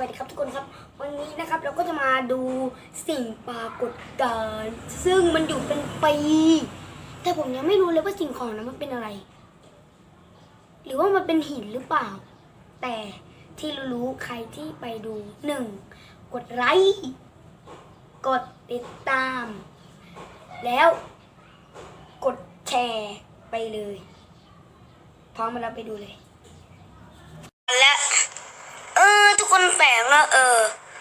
วัสดีครับทุกคนครับ วันนี้นะครับเราก็จะมาดูสิ่งปรากฏการณ์ซึ่งมันอยู่เป็นปี แต่ผมยังไม่รู้เลยว่าสิ่งของนั้นมันเป็นอะไร หรือว่ามันเป็นหินหรือเปล่า แต่ที่รู้ๆใครที่ไปดูหนึ่งกดไลค์กดติดตาม แล้วกดแชร์ไปเลย พร้อมมาแล้วไปดูเลย และเออ ทุกคน แปลกแล้วเออ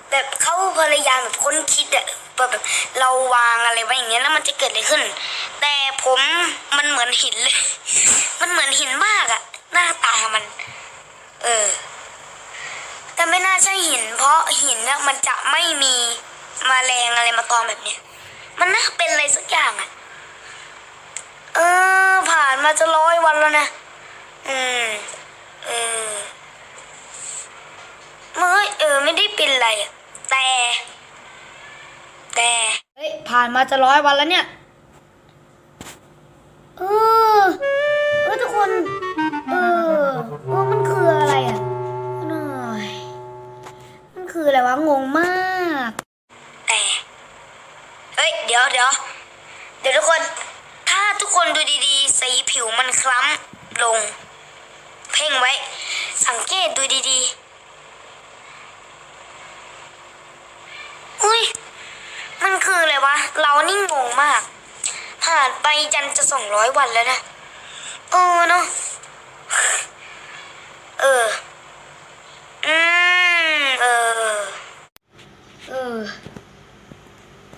แบบเขาพยายามแบบค้นคิดอะแบบเราวางอะไรไว้อย่างเงี้ยแล้วมันจะเกิดอะไรขึ้น แต่ผมมันเหมือนหินเลย มันเหมือนหินมากอะหน้าตามัน เออ แต่ไม่น่าใช่หิน เพราะหินเนี่ยมันจะไม่มีมแมลงอะไรมาตอมแบบเนี้ยมันน่าเป็นอะไรสักอย่างอะเออ ผ่านมาจะร้อยวันแล้วนะ อืม เออ มื่อเออไม่ได้เป็นไรอะแต่ แต่เฮ้ยผ่านมาจะร้อยวันแล้วเนี่ย เออ เออทุกคน เออว่ามันคืออะไรอะหน่อยมันคืออะไรวะงงมาก แต่เฮ้ยเดี๋ยวเดี๋ยวเดี๋ยวทุกคน ถ้าทุกคนดูดีๆ สีผิวมันคล้ำลง เพ่งไว้ สังเกตดูดีๆ อุ้ย มันคืออะไรวะเรานี่งงมากผ่านไปจันจะสองร้อยวันแล้วนะเออเนาะเออ อืม เออ เออ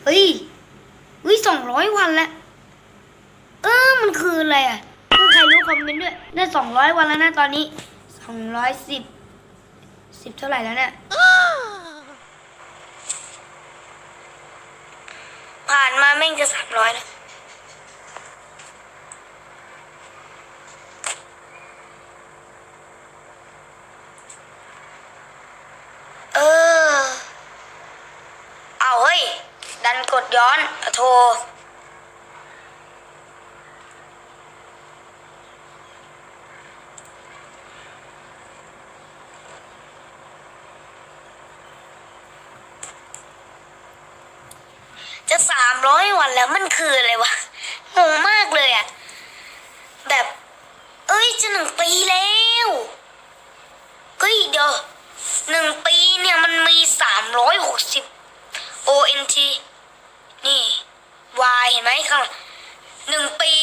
เฮ้ยเฮ้ยสองร้อยวันแล้ว เออ มันคืออะไรอะถ้าใครรู้คอมเมนต์ด้วย ได้สองร้อยวันแล้วนะตอนนี้สองร้อยสิบสิบเท่าไหร่แล้วเนี่ย ผ่านมาแม่งจะสามร้อยแล้วเออ เอาเฮ้ย ดันกดย้อนโทรามร้อยวันแล้วมันคืออะไรวะงงมากเลยอะแบบ เอ้ยจะหนึ่งปีแล้วเฮ้ยเดี๋ยวหนึ่งปีเนี่ยมันมีสามร้อยหกสิบ ONT นี่ Y เห็นไหมข้างหลังหนึ่งปี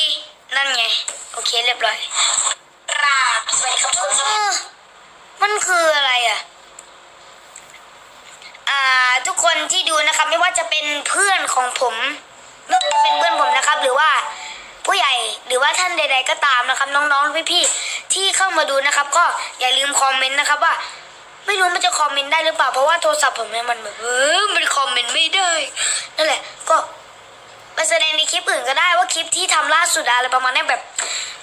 นั่นไง โอเคเรียบร้อยราบสวัสดีครับทุกคนมันคืออะไรอะอ่าทุก คนที่ดูนะครับ ไม่ว่าจะเป็นเพื่อนของผมไม่ว่าจะเป็นเพื่อนผมนะครับ หรือว่าผู้ใหญ่หรือว่าท่านใด ๆ ก็ตามนะครับ น้องๆพี่ๆที่เข้ามาดูนะครับ ก็อย่าลืมคอมเมนต์นะครับว่าไม่รู้มันจะคอมเมนต์ได้หรือเปล่าเพราะว่าโทรศัพท์ผมเนี่ยมันแบบเออมันคอมเมนต์ไม่ได้นั่นแหละ ก็ไปแสดงในคลิปอื่นก็ได้ว่าคลิปที่ทำล่าสุดอะไรประมาณนี้แบบ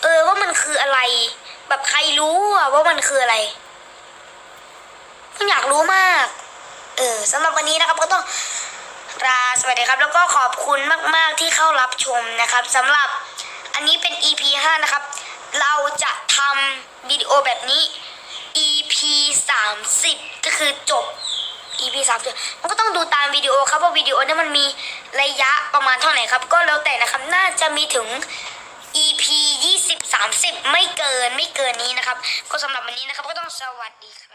เออว่ามันคืออะไร แบบใครรู้อะว่ามันคืออะไรผมอยากรู้มาก สำหรับวันนี้นะครับก็ต้องลาสวัสดีครับ แล้วก็ขอบคุณมาก ๆที่เข้ารับชมนะครับสำหรับอันนี้เป็น EP 5 นะครับ เราจะทำวิดีโอแบบนี้ EP 30 ก็คือจบ EP 30มันก็ต้องดูตามวิดีโอครับว่าวิดีโอนี่ยมันมีระยะประมาณเท่าไหร่ครับ ก็แล้วแต่นะครับน่าจะมีถึง EP 20 30 ไม่เกินไม่เกินนี้นะครับ ก็สำหรับวันนี้นะครับก็ต้องสวัสดีครับ